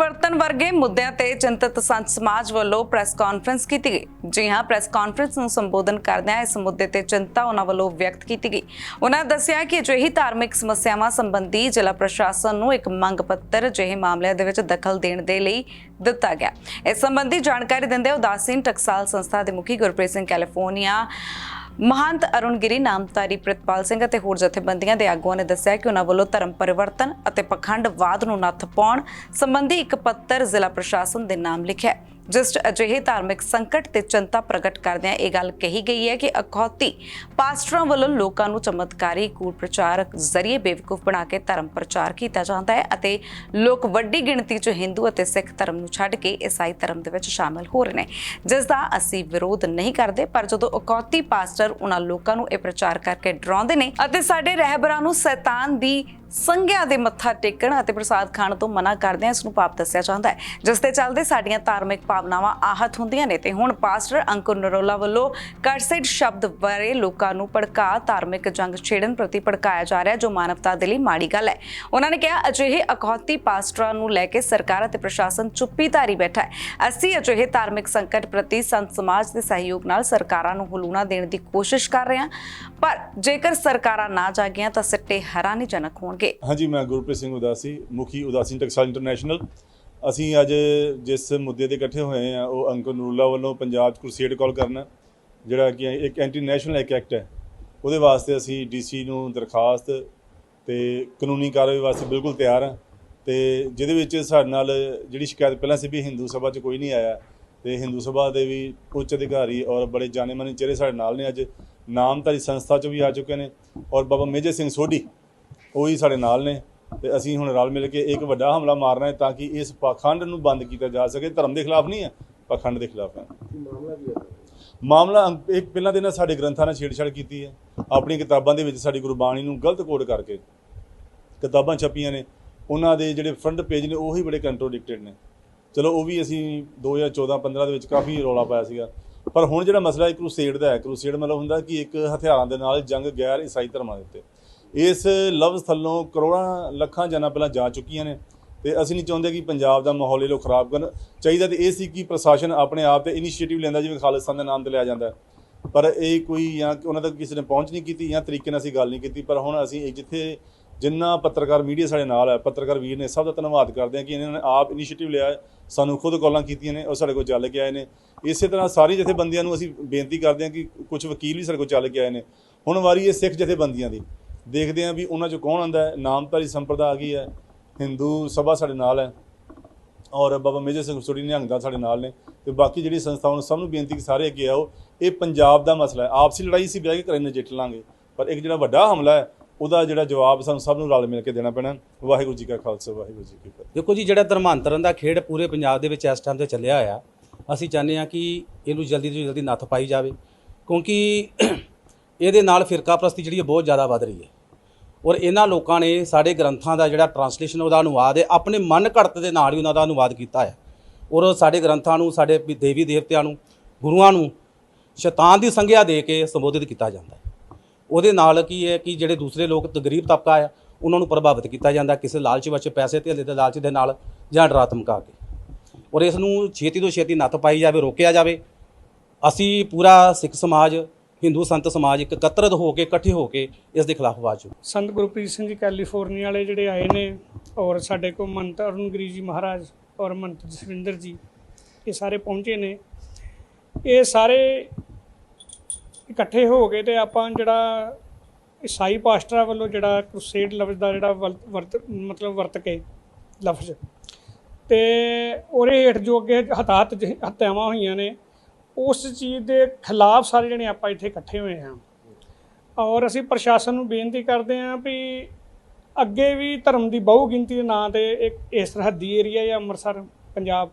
ਪਰਿਵਰਤਨ ਵਰਗੇ ਮੁੱਦਿਆਂ ਤੇ ਚਿੰਤਤ ਸੰਤ ਸਮਾਜ ਵੱਲੋਂ ਪ੍ਰੈਸ ਕਾਨਫਰੰਸ ਕੀਤੀ ਗਈ। ਜੀ ਹਾਂ, ਪ੍ਰੈਸ ਕਾਨਫਰੰਸ ਨੂੰ ਸੰਬੋਧਨ ਕਰਦਿਆਂ ਇਸ ਮੁੱਦੇ ਤੇ ਚਿੰਤਾ ਉਹਨਾਂ ਵੱਲੋਂ ਵਿਅਕਤ ਕੀਤੀ ਗਈ। ਉਹਨਾਂ ਦੱਸਿਆ ਕਿ ਅਜਿਹੀ ਧਾਰਮਿਕ ਸਮੱਸਿਆਵਾਂ ਸੰਬੰਧੀ ਜ਼ਿਲ੍ਹਾ ਪ੍ਰਸ਼ਾਸਨ ਨੂੰ ਇੱਕ ਮੰਗ ਪੱਤਰ ਅਜਿਹੇ ਮਾਮਲਿਆਂ ਦੇ ਵਿੱਚ ਦਖਲ ਦੇਣ ਦੇ ਲਈ ਦਿੱਤਾ ਗਿਆ। ਇਸ ਸੰਬੰਧੀ ਜਾਣਕਾਰੀ ਦਿੰਦੇ ਉਦਾਸੀਨ ਟਕਸਾਲ ਸੰਸਥਾ ਦੇ ਮੁਖੀ ਗੁਰਪ੍ਰੀਤ ਸਿੰਘ ਕੈਲੀਫੋਰਨੀਆ ਮਹੰਤ ਅਰੁਣਗਿਰੀ ਨਾਮਤਾਰੀ ਪ੍ਰਿਤਪਾਲ ਸਿੰਘ ਅਤੇ ਹੋਰ ਜਥੇਬੰਦੀਆਂ ਦੇ ਆਗੂਆਂ ਨੇ ਦੱਸਿਆ ਕਿ ਉਹਨਾਂ ਵੱਲੋਂ ਧਰਮ ਪਰਿਵਰਤਨ ਅਤੇ ਪਖੰਡਵਾਦ ਨੂੰ ਨੱਥ ਪਾਉਣ ਸੰਬੰਧੀ ਇੱਕ ਪੱਤਰ ਜ਼ਿਲ੍ਹਾ ਪ੍ਰਸ਼ਾਸਨ ਦੇ ਨਾਮ ਲਿਖਿਆ ਜਿਸ 'ਚ ਅਜਿਹੇ ਧਾਰਮਿਕ ਸੰਕਟ ਤੇ ਚਿੰਤਾ ਪ੍ਰਗਟ ਕਰਦਿਆਂ ਇਹ ਗੱਲ ਕਹੀ ਗਈ ਹੈ ਕਿ ਅਖੌਤੀ ਪਾਸਟਰਾਂ ਵੱਲੋਂ ਲੋਕਾਂ ਨੂੰ ਚਮਤਕਾਰੀ ਕੂੜ ਪ੍ਰਚਾਰ ਜ਼ਰੀਏ ਬੇਵਕੂਫ ਬਣਾ ਕੇ ਧਰਮ ਪ੍ਰਚਾਰ ਕੀਤਾ ਜਾਂਦਾ ਹੈ ਅਤੇ ਲੋਕ ਵੱਡੀ ਗਿਣਤੀ 'ਚ ਹਿੰਦੂ ਅਤੇ ਸਿੱਖ ਧਰਮ ਨੂੰ ਛੱਡ ਕੇ ਈਸਾਈ ਧਰਮ ਦੇ ਵਿੱਚ ਸ਼ਾਮਲ ਹੋ ਰਹੇ ਨੇ। ਜਿਸ ਦਾ ਅਸੀਂ ਵਿਰੋਧ ਨਹੀਂ ਕਰਦੇ, ਪਰ ਜਦੋਂ ਅਖੌਤੀ ਪਾਸਟਰ ਉਹਨਾਂ ਲੋਕਾਂ ਨੂੰ ਇਹ ਪ੍ਰਚਾਰ ਕਰਕੇ ਡਰਾਉਂਦੇ ਨੇ ਅਤੇ ਸਾਡੇ ਰਹਿਬਰਾਂ ਨੂੰ ਸ਼ੈਤਾਨ ਦੀ ਸੰਗਿਆ ਦੇ ਮੱਥਾ ਟੇਕਣ ਅਤੇ ਪ੍ਰਸਾਦ ਖਾਣ ਤੋਂ ਮਨਾ ਕਰਦੇ ਆ ਇਸ ਨੂੰ ਪਾਪ ਦੱਸਿਆ ਜਾਂਦਾ ਹੈ। ਜਿਸ ਤੇ ਚੱਲਦੇ ਸਾਡੀਆਂ ਧਾਰਮਿਕ ਭਾਵਨਾਵਾਂ ਆਹਤ ਹੁੰਦੀਆਂ ਨੇ ਤੇ ਹੁਣ ਪਾਸਟਰ ਅੰਕੁਰ ਨਰੋਲਾ ਵੱਲੋਂ ਕਰਸਿਡ ਸ਼ਬਦ ਬਾਰੇ ਲੋਕਾਂ ਨੂੰ ਭੜਕਾ ਧਾਰਮਿਕ ਜੰਗ ਛੇੜਨ ਪ੍ਰਤੀ ਭੜਕਾਇਆ ਜਾ ਰਿਹਾ, ਜੋ ਮਾਨਵਤਾ ਦੇ ਲਈ ਮਾੜੀ ਗੱਲ ਹੈ। ਉਹਨਾਂ ਨੇ ਕਿਹਾ, ਅਜਿਹੇ ਅਖੌਤੀ ਪਾਸਟਰਾਂ ਨੂੰ ਲੈ ਕੇ ਸਰਕਾਰ ਅਤੇ ਪ੍ਰਸ਼ਾਸਨ ਚੁੱਪੀ ਧਾਰੀ ਬੈਠਾ ਹੈ। ਅਸੀਂ ਅਜਿਹੇ ਧਾਰਮਿਕ ਸੰਕਟ ਪ੍ਰਤੀ ਸੰਤ ਸਮਾਜ ਦੇ ਸਹਿਯੋਗ ਨਾਲ ਸਰਕਾਰਾਂ ਨੂੰ ਹਲੂਣਾ ਦੇਣ ਦੀ ਕੋਸ਼ਿਸ਼ ਕਰ ਰਹੇ ਹਾਂ। ਪਰ ਜੇਕਰ ਸਰਕਾਰਾਂ ਨਾ ਜਾਗੀਆਂ, ਤਾਂ ਸਿੱਟੇ ਹੈਰਾਨੀਜਨਕ ਹੋਣ ਹੋਣਗੇ ਹਾਂਜੀ, ਮੈਂ ਗੁਰਪ੍ਰੀਤ ਸਿੰਘ ਉਦਾਸੀ, ਮੁਖੀ ਉਦਾਸੀ ਟਕਸਾਲ ਇੰਟਰਨੈਸ਼ਨਲ। ਅਸੀਂ ਅੱਜ ਜਿਸ ਮੁੱਦੇ ਤੇ ਇਕੱਠੇ ਹੋਏ ਆ ਉਹ ਅੰਕਲ ਨੂਰੁੱਲਾ ਵੱਲੋਂ ਪੰਜਾਬ 'ਚ ਕ੍ਰੂਸੇਡ ਕਾਲ ਕਰਨਾ, ਜਿਹੜਾ ਕਿ ਇੱਕ ਐਂਟੀ ਨੈਸ਼ਨਲ ਐਕਟ ਹੈ। ਉਹਦੇ ਵਾਸਤੇ ਅਸੀਂ ਡੀਸੀ ਨੂੰ ਦਰਖਾਸਤ ਤੇ ਕਾਨੂੰਨੀ ਕਾਰਵਾਈ ਵਾਸਤੇ ਬਿਲਕੁਲ ਤਿਆਰ ਹਾਂ। ਤੇ ਜਿਹਦੇ ਵਿੱਚ ਸਾਡੇ ਨਾਲ ਜਿਹੜੀ ਸ਼ਿਕਾਇਤ ਪਹਿਲਾਂ ਸੀ ਵੀ ਹਿੰਦੂ ਸਭਾ 'ਚ ਕੋਈ ਨਹੀਂ ਆਇਆ, ਤੇ ਹਿੰਦੂ ਸਭਾ ਦੇ ਵੀ ਉੱਚ ਅਧਿਕਾਰੀ ਔਰ ਬੜੇ ਜਾਣੇ ਮਾਨੇ ਚਿਹਰੇ ਸਾਡੇ ਨਾਲ ਨੇ ਅੱਜ। ਨਾਮਧਾਰੀ ਸੰਸਥਾ 'ਚ ਵੀ ਆ ਚੁੱਕੇ ਨੇ ਔਰ ਬਾਬਾ ਮੇਜਰ ਸਿੰਘ ਸੋਢੀ ਉਹ ਹੀ ਸਾਡੇ ਨਾਲ ਨੇ ਤੇ ਅਸੀਂ ਹੁਣ ਰਲ ਮਿਲ ਕੇ ਇੱਕ ਵੱਡਾ ਹਮਲਾ ਮਾਰਨਾ ਹੈ ਤਾਂ ਕਿ ਇਸ ਪਾਖੰਡ ਨੂੰ ਬੰਦ ਕੀਤਾ ਜਾ ਸਕੇ। ਧਰਮ ਦੇ ਖਿਲਾਫ ਨਹੀਂ ਹੈ ਪਾਖੰਡ ਦੇ ਖਿਲਾਫ ਹੈ। ਮਾਮਲਾ ਅੰਕ- ਇੱਕ ਪਹਿਲਾਂ ਦੇ ਨਾਲ ਸਾਡੇ ਗ੍ਰੰਥਾਂ ਨਾਲ ਛੇੜਛਾੜ ਕੀਤੀ ਹੈ। ਆਪਣੀ ਕਿਤਾਬਾਂ ਦੇ ਵਿੱਚ ਸਾਡੀ ਗੁਰਬਾਣੀ ਨੂੰ ਗਲਤ ਕੋਡ ਕਰਕੇ ਕਿਤਾਬਾਂ ਛਪੀਆਂ ਨੇ। ਉਹਨਾਂ ਦੇ ਜਿਹੜੇ ਫਰੰਟ ਪੇਜ ਨੇ ਉਹੀ ਬੜੇ ਕੰਟਰੋਡਿਕਟਡ ਨੇ। ਚਲੋ ਉਹ ਵੀ ਅਸੀਂ 2014 15 ਦੇ ਵਿੱਚ ਕਾਫੀ ਰੌਲਾ ਪਾਇਆ ਸੀਗਾ। ਪਰ ਹੁਣ ਜਿਹੜਾ ਮਸਲਾ ਹੈ ਕਰੂਸੇਡ ਦਾ ਹੈ। ਕਰੂਸੇਡ ਮਤਲਬ ਹੁੰਦਾ ਕਿ ਇੱਕ ਹਥਿਆਰਾਂ ਦੇ ਨਾਲ ਜੰਗ ਗੈਰ ਈਸਾਈ ਧਰਮਾਂ ਦੇ ਉੱਤੇ। ਇਸ ਲਫ਼ਜ਼ ਥੱਲੋਂ ਕਰੋੜਾਂ ਲੱਖਾਂ ਜਨਾਂ ਪਹਿਲਾਂ ਜਾ ਚੁੱਕੀਆਂ ਨੇ ਤੇ ਅਸੀਂ ਨਹੀਂ ਚਾਹੁੰਦੇ ਕਿ ਪੰਜਾਬ ਦਾ ਮਾਹੌਲ ਇਹ ਲੋਕ ਖਰਾਬ ਕਰਨ। ਚਾਹੀਦਾ ਤੇ ਇਹ ਸੀ ਕਿ ਪ੍ਰਸ਼ਾਸਨ ਆਪਣੇ ਆਪ ਤੇ ਇਨੀਸ਼ੀਏਟਿਵ ਲੈਂਦਾ ਜਿਵੇਂ ਖਾਲਿਸਤਾਨ ਦੇ ਨਾਮ ਤੇ ਲਿਆ ਜਾਂਦਾ। ਪਰ ਇਹ ਕੋਈ ਜਾਂ ਉਹਨਾਂ ਤੱਕ ਕਿਸੇ ਨੇ ਪਹੁੰਚ ਨਹੀਂ ਕੀਤੀ ਜਾਂ ਤਰੀਕੇ ਨਾਲ ਅਸੀਂ ਗੱਲ ਨਹੀਂ ਕੀਤੀ। ਪਰ ਹੁਣ ਅਸੀਂ ਇਹ ਜਿੱਥੇ ਜਿੰਨਾ ਪੱਤਰਕਾਰ ਮੀਡੀਆ ਸਾਡੇ ਨਾਲ ਹੈ, ਪੱਤਰਕਾਰ ਵੀਰ ਨੇ ਸਭ ਦਾ ਧੰਨਵਾਦ ਕਰਦੇ ਹਾਂ ਕਿ ਇਹਨਾਂ ਨੇ ਆਪ ਇਨੀਸ਼ੀਏਟਿਵ ਲਿਆ ਸਾਨੂੰ ਖੁਦ ਕਾਲਾਂ ਕੀਤੀਆਂ ਨੇ ਉਹ ਸਾਡੇ ਕੋਲ ਚੱਲ ਕੇ ਆਏ ਨੇ। ਇਸੇ ਤਰ੍ਹਾਂ ਸਾਰੀ ਜਥੇਬੰਦੀਆਂ ਨੂੰ ਅਸੀਂ ਬੇਨਤੀ ਕਰਦੇ ਹਾਂ ਕਿ ਕੁਝ ਵਕੀਲ ਵੀ ਸਾਡੇ ਕੋਲ ਚੱਲ ਕੇ ਆਏ ਨੇ। ਹੁਣ ਵਾਰੀ ਇਹ ਸਿੱਖ ਜਥੇਬੰਦੀਆਂ ਦੀ। ਦੇਖਦੇ ਹਾਂ ਵੀ ਉਹਨਾਂ ਚੋਂ ਕੌਣ ਆਂਦਾ ਹੈ। ਨਾਮਧਾਰੀ ਸੰਪਰਦਾ ਆ ਗਈ ਹੈ। ਹਿੰਦੂ ਸਭਾ ਸਾਡੇ ਨਾਲ ਹੈ। ਔਰ ਬਾਬਾ ਮੇਜਰ ਸਿੰਘ ਸੋਢੀ ਨਿਹੰਗ ਦਾ ਸਾਡੇ ਨਾਲ ਨੇ। ਤੇ ਬਾਕੀ ਜਿਹੜੀ ਸੰਸਥਾਵਾਂ ਨੂੰ ਸਭ ਨੂੰ ਬੇਨਤੀ ਕਿ ਸਾਰੇ ਅੱਗੇ ਆਓ। ਇਹ ਪੰਜਾਬ ਦਾ ਮਸਲਾ ਹੈ। ਆਪਸੀ ਲੜਾਈ ਸੀ ਬਹਿ ਕੇ ਕਰੇ ਨਜਿੱਠ ਲਾਂਗੇ। ਪਰ ਇੱਕ ਜਿਹੜਾ ਵੱਡਾ ਹਮਲਾ ਹੈ, ਉਹਦਾ ਜਿਹੜਾ ਜਵਾਬ ਸਾਨੂੰ ਸਭ ਨੂੰ ਰਲ ਮਿਲ ਕੇ ਦੇਣਾ ਪੈਣਾ। ਵਾਹਿਗੁਰੂ ਜੀ ਕਾ ਖਾਲਸਾ, ਵਾਹਿਗੁਰੂ ਜੀ ਕੀ ਫਤਿਹ। ਦੇਖੋ ਜੀ, ਜਿਹੜਾ ਧਰਮਾਂਤਰਨ ਦਾ ਖੇਡ ਪੂਰੇ ਪੰਜਾਬ ਦੇ ਵਿੱਚ ਇਸ ਟਾਈਮ ਤੇ ਚੱਲਿਆ ਹੋਇਆ, ਅਸੀਂ ਚਾਹੁੰਦੇ ਹਾਂ ਕਿ ਇਹਨੂੰ ਜਲਦੀ ਤੋਂ ਜਲਦੀ ਨੱਥ ਪਾਈ ਜਾਵੇ। ਕਿਉਂਕਿ ਇਹਦੇ ਨਾਲ ਫਿਰਕਾਪ੍ਰਸਤੀ ਜਿਹੜੀ ਹੈ ਬਹੁਤ ਜ਼ਿਆਦਾ ਵੱਧ ਰਹੀ ਹੈ। ਔਰ ਇਹਨਾਂ ਲੋਕਾਂ ਨੇ ਸਾਡੇ ਗ੍ਰੰਥਾਂ ਦਾ ਜਿਹੜਾ ਟਰਾਂਸਲੇਸ਼ਨ ਉਹਦਾ ਅਨੁਵਾਦ ਹੈ, ਆਪਣੇ ਮਨ ਘੜਤ ਦੇ ਨਾਲ ਹੀ ਉਹਨਾਂ ਦਾ ਅਨੁਵਾਦ ਕੀਤਾ ਹੈ। ਔਰ ਸਾਡੇ ਗ੍ਰੰਥਾਂ ਨੂੰ, ਸਾਡੇ ਵੀ ਦੇਵੀ ਦੇਵਤਿਆਂ ਨੂੰ, ਗੁਰੂਆਂ ਨੂੰ ਸ਼ੈਤਾਨ ਦੀ ਸੰਗਿਆ ਦੇ ਕੇ ਸੰਬੋਧਿਤ ਕੀਤਾ ਜਾਂਦਾ ਹੈ। ਉਹਦੇ ਨਾਲ ਕੀ ਹੈ ਕਿ ਜਿਹੜੇ ਦੂਸਰੇ ਲੋਕ ਗਰੀਬ ਤਬਕਾ ਆ ਉਹਨਾਂ ਨੂੰ ਪ੍ਰਭਾਵਿਤ ਕੀਤਾ ਜਾਂਦਾ ਕਿਸੇ ਲਾਲਚ ਵਿੱਚ ਪੈਸੇ ਧੇਲੇ ਦੇ ਲਾਲਚ ਦੇ ਨਾਲ ਜਾਂ ਡਰਾ ਧਮਕਾ ਕੇ। ਔਰ ਇਸ ਨੂੰ ਛੇਤੀ ਤੋਂ ਛੇਤੀ ਨੱਥ ਪਾਈ ਜਾਵੇ, ਰੋਕਿਆ ਜਾਵੇ। ਅਸੀਂ ਪੂਰਾ ਸਿੱਖ ਸਮਾਜ ਹਿੰਦੂ ਸੰਤ ਸਮਾਜ ਇੱਕ ਇਕੱਤਰਤ ਹੋ ਕੇ, ਇਕੱਠੇ ਹੋ ਕੇ ਇਸ ਦੇ ਖਿਲਾਫ ਆਵਾਜ਼ ਚੁੱਕੀਏ ਸੰਤ ਗੁਰਪ੍ਰੀਤ ਸਿੰਘ ਜੀ ਕੈਲੀਫੋਰਨੀਆ ਵਾਲੇ ਜਿਹੜੇ ਆਏ ਨੇ ਔਰ ਸਾਡੇ ਕੋਲ ਮੰਤ ਅਰੁਣਗਿਰੀ ਜੀ ਮਹਾਰਾਜ ਔਰ ਮੰਤ ਜਸਵਿੰਦਰ ਜੀ, ਇਹ ਸਾਰੇ ਪਹੁੰਚੇ ਨੇ। ਇਹ ਸਾਰੇ ਇਕੱਠੇ ਹੋ ਕੇ ਤੇ ਆਪਾਂ ਜਿਹੜਾ ਈਸਾਈ ਪਾਸਟਰਾਂ ਵੱਲੋਂ ਜਿਹੜਾ ਕ੍ਰੂਸੇਡ ਲਫ਼ਜ਼ ਦਾ ਜਿਹੜਾ ਵਲ- ਵਰਤ, ਮਤਲਬ ਵਰਤ ਕੇ ਲਫ਼ਜ਼ ਤੇ ਉਹਦੇ ਹੇਠ ਜੋ ਅੱਗੇ ਹਤਾਹਤ ਜ- ਹੋਈਆਂ ਨੇ ਉਸ ਚੀਜ਼ ਦੇ ਖਿਲਾਫ ਸਾਰੇ ਜਣੇ ਆਪਾਂ ਇੱਥੇ ਇਕੱਠੇ ਹੋਏ ਹਾਂ। ਔਰ ਅਸੀਂ ਪ੍ਰਸ਼ਾਸਨ ਨੂੰ ਬੇਨਤੀ ਕਰਦੇ ਹਾਂ ਵੀ ਅੱਗੇ ਵੀ ਧਰਮ ਦੀ ਬਹੁ ਗਿਣਤੀ ਦੇ ਨਾਂ ਤੇ ਇੱਕ ਇਸ ਸਰਹੱਦੀ ਏਰੀਆ ਜਾਂ ਅੰਮ੍ਰਿਤਸਰ, ਪੰਜਾਬ,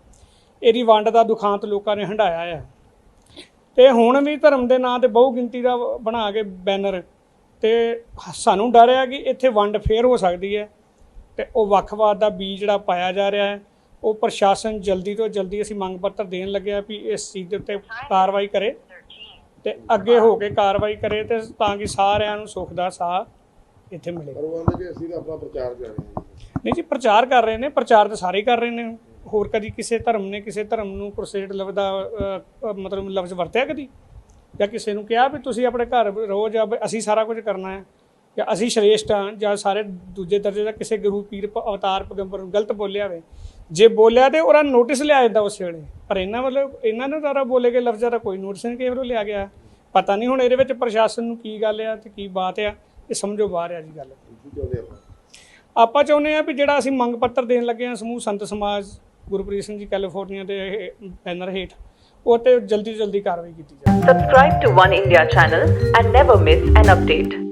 ਇਹਦੀ ਵੰਡ ਦਾ ਦੁਖਾਂਤ ਲੋਕਾਂ ਨੇ ਹੰਢਾਇਆ ਹੈ ਤੇ ਹੁਣ ਵੀ ਧਰਮ ਦੇ ਨਾਂ ਤੇ ਬਹੁ ਗਿਣਤੀ ਦਾ ਬਣਾ ਕੇ ਬੈਨਰ ਤੇ ਸਾਨੂੰ ਡਰ ਆ ਕਿ ਇੱਥੇ ਵੰਡ ਫੇਰ ਹੋ ਸਕਦੀ ਹੈ ਤੇ ਉਹ ਵੱਖਵਾਦ ਦਾ ਬੀਜ ਜਿਹੜਾ ਪਾਇਆ ਜਾ ਰਿਹਾ ਹੈ। ਉਹ ਪ੍ਰਸ਼ਾਸਨ ਜਲਦੀ ਤੋਂ ਜਲਦੀ ਅਸੀਂ ਮੰਗ ਪੱਤਰ ਦੇਣ ਲੱਗਿਆ ਵੀ ਇਸ ਚੀਜ਼ ਦੇ ਉੱਤੇ ਕਾਰਵਾਈ ਕਰੇ ਤੇ ਅੱਗੇ ਹੋ ਕੇ ਕਾਰਵਾਈ ਕਰੇ ਤੇ ਤਾਂ ਕਿ ਸਾਰਿਆਂ ਨੂੰ ਸੁੱਖ ਦਾ ਸਾਹ ਇੱਥੇ ਮਿਲੇ। ਪਰ ਉਹ ਕਹਿੰਦੇ ਕਿ ਅਸੀਂ ਤਾਂ ਆਪਣਾ ਪ੍ਰਚਾਰ ਕਰ ਰਹੇ ਹਾਂ। ਜੀ। ਨਹੀਂ ਜੀ ਪ੍ਰਚਾਰ ਕਰ ਰਹੇ ਨੇ ਪ੍ਰਚਾਰ ਤਾਂ ਸਾਰੇ ਕਰ ਰਹੇ ਨੇ। ਹੋਰ ਕਦੀ ਕਿਸੇ ਧਰਮ ਨੇ ਕਿਸੇ ਧਰਮ ਨੂੰ ਕ੍ਰੂਸੇਡ ਲਫ਼ਜ਼ ਦਾ ਅ, ਅ, ਮਤਲਬ ਲਫ਼ਜ਼ ਵਰਤਿਆ ਕਦੀ? ਜਾਂ ਕਿਸੇ ਨੂੰ ਕਿਹਾ ਵੀ ਤੁਸੀਂ ਆਪਣੇ ਘਰ ਰਹੋ ਜਾਂ ਵੀ ਅਸੀਂ ਸਾਰਾ ਕੁਝ ਕਰਨਾ ਹੈ? ਜਾਂ ਅਸੀਂ ਸ਼੍ਰੇਸ਼ਟ ਹਾਂ ਜਾਂ ਸਾਰੇ ਦੂਜੇ ਦਰਜੇ ਦਾ ਕਿਸੇ ਗੁਰੂ, ਪੀਰ, ਪ- ਅਵਤਾਰ, ਪੈਗੰਬਰ ਨੂੰ ਗਲਤ ਬੋਲਿਆ ਹੋਵੇ। ਜੇ ਬੋਲਿਆ ਤੇ ਉਹਦਾ ਨੋਟਿਸ ਲਿਆ ਜਾਂਦਾ ਉਸ ਵੇਲੇ। ਪਰ ਇਹਨਾਂ ਵੱਲੋਂ ਇਹਨਾਂ ਨੂੰ ਤਾਰਾ ਬੋਲੇ ਗਏ ਲਫ਼ਜ਼ਾਂ ਦਾ ਕੋਈ ਨੋਟਿਸ ਨਹੀਂ ਕਿਸੇ ਵੱਲੋਂ ਲਿਆ ਗਿਆ। ਪਤਾ ਨਹੀਂ ਹੁਣ ਇਹਦੇ ਵਿੱਚ ਪ੍ਰਸ਼ਾਸਨ ਨੂੰ ਕੀ ਗੱਲ ਆ ਤੇ ਕੀ ਬਾਤ ਆ, ਇਹ ਸਮਝੋ ਬਾਹਰ ਆ ਜੀ ਗੱਲ। ਆਪਾਂ ਚਾਹੁੰਦੇ ਆ ਵੀ ਜਿਹੜਾ ਅਸੀਂ ਮੰਗ ਪੱਤਰ ਦੇਣ ਲੱਗੇ ਆ ਸਮੂਹ ਸੰਤ ਸਮਾਜ, ਗੁਰਪ੍ਰੀਤ ਸਿੰਘ ਜੀ ਕੈਲੀਫੋਰਨੀਆ ਦੇ ਬੈਨਰ ਹੇਠ, ਉਹ ਤੇ ਜਲਦੀ ਤੋਂ ਜਲਦੀ ਕਾਰਵਾਈ ਕੀਤੀ ਜਾਵੇ। Subscribe to One India channel and never miss an update.